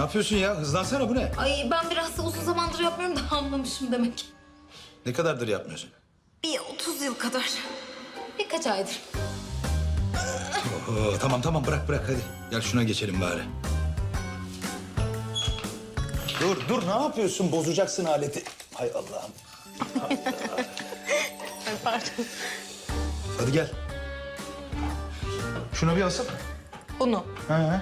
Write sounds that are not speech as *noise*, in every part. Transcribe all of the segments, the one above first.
yapıyorsun ya? Hızlansana bu ne? Ay ben biraz da uzun zamandır yapmıyorum da anlamışım demek. Ne kadardır yapmıyorsun? Bir 30 yıl kadar. Birkaç aydır. Oo, tamam tamam bırak bırak hadi. Gel şuna geçelim bari. Dur dur ne yapıyorsun? Bozacaksın aleti. Hay Allah'ım. Ay pardon. Hadi gel. Şunu bir alsana. Bunu. He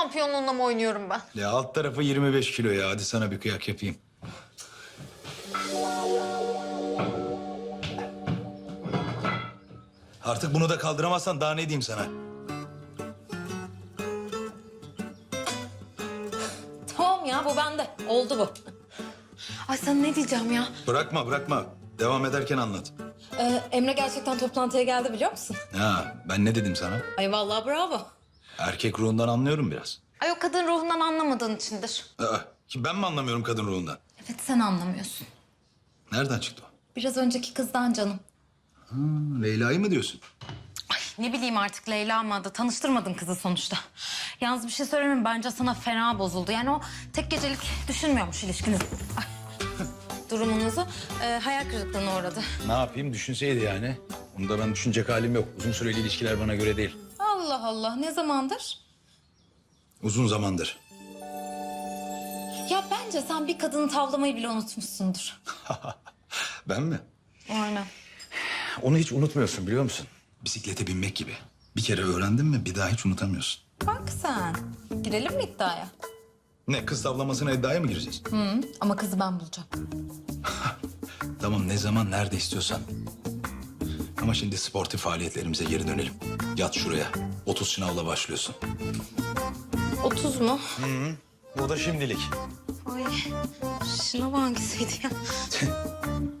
Şampiyonluğunda mı oynuyorum ben? Ya alt tarafı 25 kilo ya. Hadi sana bir kıyak yapayım. Artık bunu da kaldıramazsan daha ne diyeyim sana? Tamam ya bu bende. Oldu bu. Ay sana ne diyeceğim ya? Bırakma bırakma. Devam ederken anlat. Ee, Emre gerçekten toplantıya geldi biliyor musun? Ha ben ne dedim sana? Ay vallahi bravo. Erkek ruhundan anlıyorum biraz. Ay o kadın ruhundan anlamadığın içindir. Aa, ki ben mi anlamıyorum kadın ruhundan? Evet sen anlamıyorsun. Nereden çıktı o? Biraz önceki kızdan canım. Leyla'yı mı diyorsun? Ay ne bileyim artık Leyla mı adı? Tanıştırmadın kızı sonuçta. Yalnız bir şey söyleyeyim mi? Bence sana fena bozuldu. Yani o tek gecelik düşünmüyormuş ilişkinizi. Ay, durumunuzu. Ee, hayal kırıklığına uğradı. Ne yapayım düşünseydi yani. Bunda ben düşünecek halim yok. Uzun süreli ilişkiler bana göre değil. Allah Allah ne zamandır? Uzun zamandır. Ya bence sen bir kadını tavlamayı bile unutmuşsundur. *laughs* Ben mi? Aynen. Onu hiç unutmuyorsun biliyor musun? Bisiklete binmek gibi. Bir kere öğrendin mi bir daha hiç unutamıyorsun. Bak sen. Girelim mi iddiaya? Ne kız tavlamasına iddiaya mı gireceğiz? Hı, ama kızı ben bulacağım. *laughs* Tamam ne zaman nerede istiyorsan. Ama şimdi sportif faaliyetlerimize geri dönelim. Yat şuraya. 30 sınavla başlıyorsun. 30 mu? Bu da şimdilik. Ay şınav hangisiydi ya? *laughs*